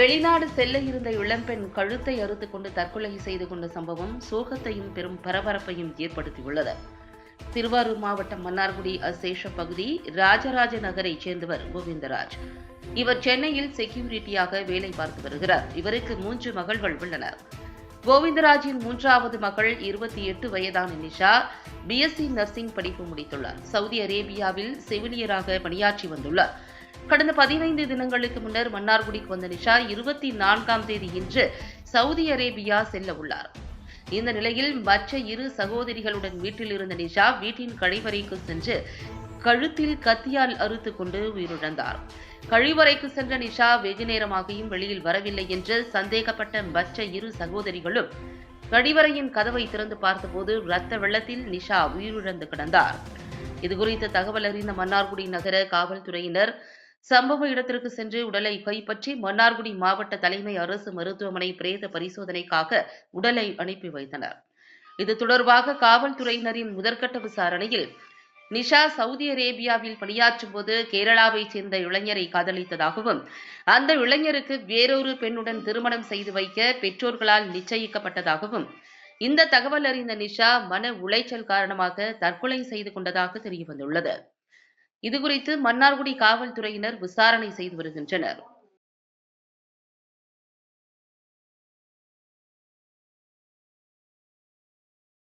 வெளிநாடு செல்ல இருந்த இளம்பெண் கழுத்தை அறுத்து கொண்டு தற்கொலை செய்து கொண்ட சம்பவம் சோகத்தையும் பெரும் பரபரப்பையும் ஏற்படுத்தியுள்ளது. திருவாரூர் மாவட்டம் மன்னார்குடி அசேஷ பகுதி ராஜராஜ நகரைச் சேர்ந்தவர் கோவிந்தராஜ். இவர் சென்னையில் செக்யூரிட்டியாக வேலை பார்த்து வருகிறார். இவருக்கு மூன்று மகள்கள் உள்ளனர் கோவிந்தராஜின் மூன்றாவது மகள் இருபத்தி எட்டு வயதான நிஷா பிஎஸ்சி நர்சிங் படிப்பு முடித்துள்ளார். சவுதி அரேபியாவில் செவிலியராக பணியாற்றி வந்துள்ளார். கடந்த பதினைந்து தினங்களுக்கு முன்னர் மன்னார்குடிக்கு வந்த நிஷா இருபத்தி நான்காம் தேதி இன்று சவுதி அரேபியா செல்ல உள்ளார். இந்த நிலையில் மற்ற இரு சகோதரிகளுடன் வீட்டில் இருந்த நிஷா வீட்டின் கழிவறைக்கு சென்று கழுத்தில் கத்தியால் அறுத்து கொண்டு உயிரிழந்தார். கழிவறைக்கு சென்ற நிஷா வெகு நேரமாகியும் வெளியில் வரவில்லை என்று சந்தேகப்பட்ட மற்ற இரு சகோதரிகளும் கழிவறையின் கதவை திறந்து பார்த்தபோது இரத்த வெள்ளத்தில் நிஷா உயிரிழந்து கிடந்தார். இதுகுறித்த தகவல் அறிந்த மன்னார்குடி நகர காவல்துறையினர் சம்பவ இடத்திற்கு சென்று உடலை கைப்பற்றி மன்னார்குடி மாவட்ட தலைமை அரசு மருத்துவமனை பிரேத பரிசோதனைக்காக உடலை அனுப்பி வைத்தனர். இது தொடர்பாக காவல்துறையினரின் முதற்கட்ட விசாரணையில் நிஷா சவுதி அரேபியாவில் பணியாற்றும் போது கேரளாவைச் சேர்ந்த இளைஞரை காதலித்ததாகவும் அந்த இளைஞருக்கு வேறொரு பெண்ணுடன் திருமணம் செய்து வைக்க பெற்றோர்களால் நிச்சயிக்கப்பட்டதாகவும் இந்த தகவல் அறிந்த நிஷா மன உளைச்சல் காரணமாக தற்கொலை செய்து கொண்டதாக தெரியவந்துள்ளது. இதுகுறித்து மன்னார்குடி காவல்துறையினர் விசாரணை செய்து வருகின்றனர்.